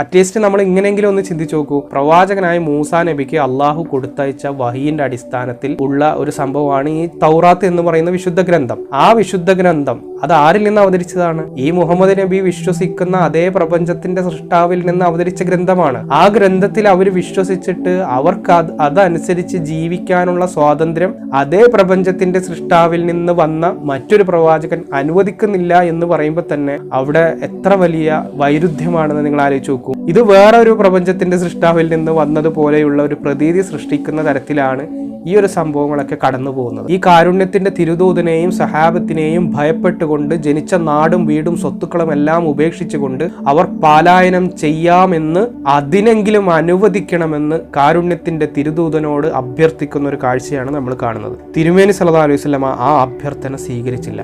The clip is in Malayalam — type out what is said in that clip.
അറ്റ്ലീസ്റ്റ് നമ്മൾ ഇങ്ങനെയെങ്കിലും ഒന്ന് ചിന്തിച്ചു നോക്കൂ. പ്രവാചകനായ മൂസാ നബിക്ക് അള്ളാഹു കൊടുത്തയച്ച വഹീന്റെ അടിസ്ഥാനത്തിൽ ഉള്ള ഒരു സംഭവമാണ് ഈ തൗറാത്ത് എന്ന് പറയുന്ന വിശുദ്ധ ഗ്രന്ഥം. ആ വിശുദ്ധ ഗ്രന്ഥം അത് ആരിൽ നിന്ന് അവതരിച്ചതാണ്? ഈ മുഹമ്മദ് നബി വിശ്വസിക്കുന്ന അതേ പ്രപഞ്ചത്തിന്റെ സൃഷ്ടാവിൽ നിന്ന് അവതരിച്ച ഗ്രന്ഥമാണ്. ആ ഗ്രന്ഥത്തിൽ അവർ വിശ്വസിച്ചിട്ട് അവർക്ക് അത് അതനുസരിച്ച് ജീവിക്കാനുള്ള സ്വാതന്ത്ര്യം അതേ പ്രപഞ്ചത്തിന്റെ സൃഷ്ടാവിൽ നിന്ന് വന്ന മറ്റൊരു പ്രവാചകൻ അനുവദിക്കുന്നില്ല എന്ന് പറയുമ്പോൾ തന്നെ അവിടെ എത്ര വലിയ വൈരുദ്ധ്യമാണെന്ന് നിങ്ങൾ ആലോചിച്ച് നോക്കൂ. ഇത് വേറെ ഒരു പ്രപഞ്ചത്തിന്റെ സൃഷ്ടാവിൽ നിന്ന് വന്നതുപോലെയുള്ള ഒരു പ്രതീതി സൃഷ്ടിക്കുന്ന തരത്തിലാണ് ഈ ഒരു സംഭവങ്ങളൊക്കെ കടന്നു പോകുന്നത്. ഈ കാരുണ്യത്തിന്റെ തിരുദൂതനെയും സഹാബത്തിനെയും ഭയപ്പെട്ടുകൊണ്ട് ജനിച്ച നാടും വീടും സ്വത്തുക്കളും എല്ലാം ഉപേക്ഷിച്ചുകൊണ്ട് അവർ പാലായനം ചെയ്യാമെന്ന് അതിനെങ്കിലും അനുവദിക്കണമെന്ന് കാരുണ്യത്തിന്റെ തിരുദൂതനോട് അഭ്യർത്ഥിക്കുന്ന ഒരു കാഴ്ചയാണ് നമ്മൾ കാണുന്നത്. തിരുമേനി സല്ലല്ലാഹു അലൈഹി വസല്ലമ ആ അഭ്യർത്ഥന സ്വീകരിച്ചില്ല.